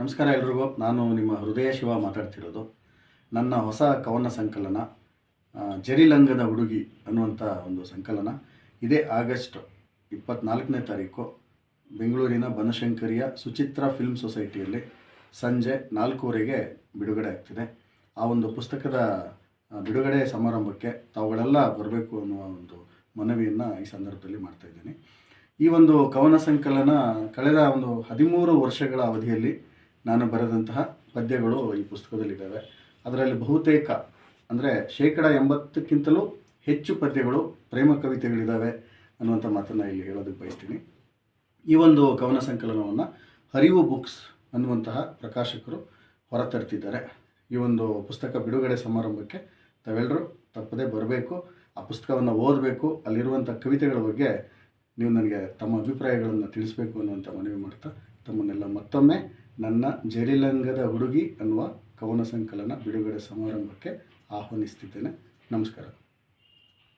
ನಮಸ್ಕಾರ ಎಲ್ರಿಗೂ. ನಾನು ನಿಮ್ಮ ಹೃದಯ ಶಿವ ಮಾತಾಡ್ತಿರೋದು. ನನ್ನ ಹೊಸ ಕವನ ಸಂಕಲನ ಜರಿಲಂಗದ ಹುಡುಗಿ ಅನ್ನುವಂಥ ಒಂದು ಸಂಕಲನ. ಇದೇ ಆಗಸ್ಟ್ ಇಪ್ಪತ್ನಾಲ್ಕನೇ ತಾರೀಕು ಬೆಂಗಳೂರಿನ ಬನಶಂಕರಿಯ ಸುಚಿತ್ರ ಫಿಲ್ಮ್ ಸೊಸೈಟಿಯಲ್ಲಿ ಸಂಜೆ ನಾಲ್ಕೂವರೆಗೆ ಬಿಡುಗಡೆ ಆಗ್ತಿದೆ. ಆ ಒಂದು ಪುಸ್ತಕದ ಬಿಡುಗಡೆ ಸಮಾರಂಭಕ್ಕೆ ತಾವುಗಳೆಲ್ಲ ಬರಬೇಕು ಅನ್ನುವ ಒಂದು ಮನವಿಯನ್ನು ಈ ಸಂದರ್ಭದಲ್ಲಿ ಮಾಡ್ತಾ ಇದ್ದೀನಿ. ಈ ಒಂದು ಕವನ ಸಂಕಲನ ಕಳೆದ ಒಂದು ಹದಿಮೂರು ವರ್ಷಗಳ ಅವಧಿಯಲ್ಲಿ ನಾನು ಬರೆದಂತಹ ಪದ್ಯಗಳು ಈ ಪುಸ್ತಕದಲ್ಲಿದ್ದಾವೆ. ಅದರಲ್ಲಿ ಬಹುತೇಕ, ಅಂದರೆ ಶೇಕಡ ಎಂಬತ್ತಕ್ಕಿಂತಲೂ ಹೆಚ್ಚು ಪದ್ಯಗಳು ಪ್ರೇಮ ಕವಿತೆಗಳಿದ್ದಾವೆ ಅನ್ನುವಂಥ ಮಾತನ್ನು ಇಲ್ಲಿ ಹೇಳೋದಕ್ಕೆ ಬಯಸ್ತೀನಿ. ಈ ಒಂದು ಕವನ ಸಂಕಲನವನ್ನು ಹರಿವು ಬುಕ್ಸ್ ಅನ್ನುವಂತಹ ಪ್ರಕಾಶಕರು ಹೊರತರ್ತಿದ್ದಾರೆ. ಈ ಒಂದು ಪುಸ್ತಕ ಬಿಡುಗಡೆ ಸಮಾರಂಭಕ್ಕೆ ತಾವೆಲ್ಲರೂ ತಪ್ಪದೇ ಬರಬೇಕು. ಆ ಪುಸ್ತಕವನ್ನು ಓದಬೇಕು. ಅಲ್ಲಿರುವಂಥ ಕವಿತೆಗಳ ಬಗ್ಗೆ ನೀವು ನನಗೆ ತಮ್ಮ ಅಭಿಪ್ರಾಯಗಳನ್ನು ತಿಳಿಸಬೇಕು ಅನ್ನುವಂಥ ಮನವಿ ಮಾಡ್ತಾ ತಮ್ಮನ್ನೆಲ್ಲ ಮತ್ತೊಮ್ಮೆ ನನ್ನ ಜಡಿಲಂಗದ ಹುಡುಗಿ ಅನ್ನುವ ಕವನ ಸಂಕಲನ ಬಿಡುಗಡೆ ಸಮಾರಂಭಕ್ಕೆ ಆಹ್ವಾನಿಸ್ತಿದ್ದೇನೆ. ನಮಸ್ಕಾರ.